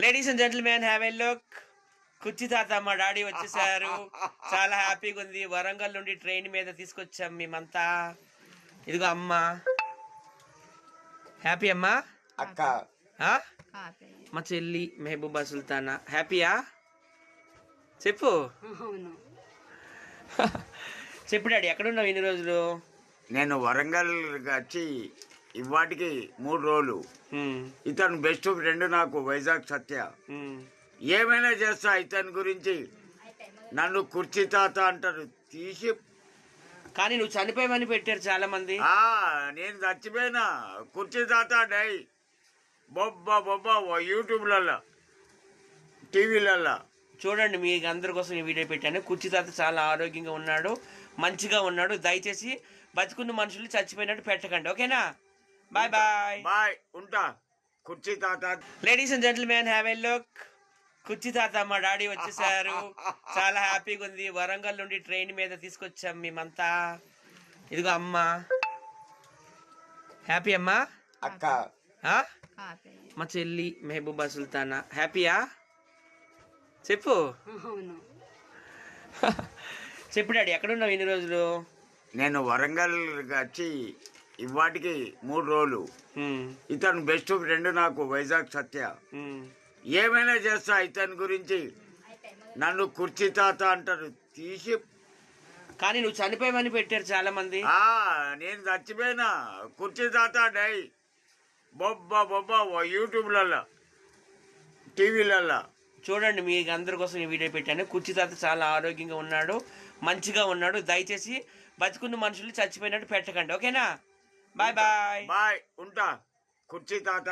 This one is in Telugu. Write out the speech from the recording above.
Ladies and gentlemen have a look కుర్చీ తాత మా డాడీ వచ్చేసారు. చాలా హ్యాపీగా ఉంది. వరంగల్ నుండి ట్రైన్ మీద తీసుకొచ్చాం మేమంతా. ఇదిగో అమ్మ. హ్యాపీ అమ్మా? అక్క. ఆ? మా చెల్లి మెహబూబా సుల్తానా. హ్యాపీయా చెప్పు. చెప్పు డాడీ ఎక్కడున్నావు ఇన్ని రోజులు? నేను వరంగల్ వచ్చి ఇవాటికి మూడు రోజులు. ఇతను బెస్ట్ ఫ్రెండ్ నాకు వైజాగ్ సత్య. ఏమైనా చేస్తా ఇతని గురించి? నన్ను కుర్చీ తాత అంటారు. తీసి కానీ నువ్వు చనిపోయావని పెట్టారు చాలా మంది నేను చచ్చిపోయినా. కుర్చీ తాత డై. బొబ్బ బొబ్బ యూట్యూబ్లల్లో టీవీలల్లో. చూడండి మీ అందరి కోసం ఈ వీడియో పెట్టాను. కుర్చీ తాత చాలా ఆరోగ్యంగా ఉన్నాడు మంచిగా ఉన్నాడు. దయచేసి బతుకున్న మనుషులు చచ్చిపోయినట్టు పెట్టకండి. ఓకేనా? బాయ్ బాయ్ బాయ్ ఉంటా. కుర్చీ తాత. Ladies and gentlemen have a look కుర్చీ తాత మా డాడీ వచ్చేసారు. చాలా హ్యాపీగా ఉంది. వరంగల్ నుండి ట్రైన్ మీద తీసుకొచ్చాం మేమంతా. ఇదిగో అమ్మ. హ్యాపీ అమ్మా? అక్క. ఆ? మా చెల్లి మెహబూబా సుల్తానా. హ్యాపీయా చెప్పు. చెప్పు డాడీ ఎక్కడున్నావు ఇన్ని రోజులు? నేను వరంగల్ వచ్చి ఇవాటికి మూడు రోజులు. ఇతను బెస్ట్ ఫ్రెండ్ నాకు వైజాగ్ సత్య. ఏమైనా చేస్తా ఇతని గురించి నన్ను కుర్చీ తాత అంటారు. తీసి కానీ నువ్వు చనిపోయావని పెట్టారు చాలా మంది నేను చచ్చిపోయినా. కుర్చీ తాత డై. బొబ్బ బొబ్బ యూట్యూబ్లల్లో టీవీలల్లో. చూడండి మీ అందరి కోసం ఈ వీడియో పెట్టాను. కుర్చీ తాత చాలా ఆరోగ్యంగా ఉన్నాడు మంచిగా ఉన్నాడు. దయచేసి బతుకున్న మనుషులు చచ్చిపోయినట్టు పెట్టకండి. ఓకేనా? బాయ్ బాయ్ బాయ్ ఉంటా కుర్చీ తాత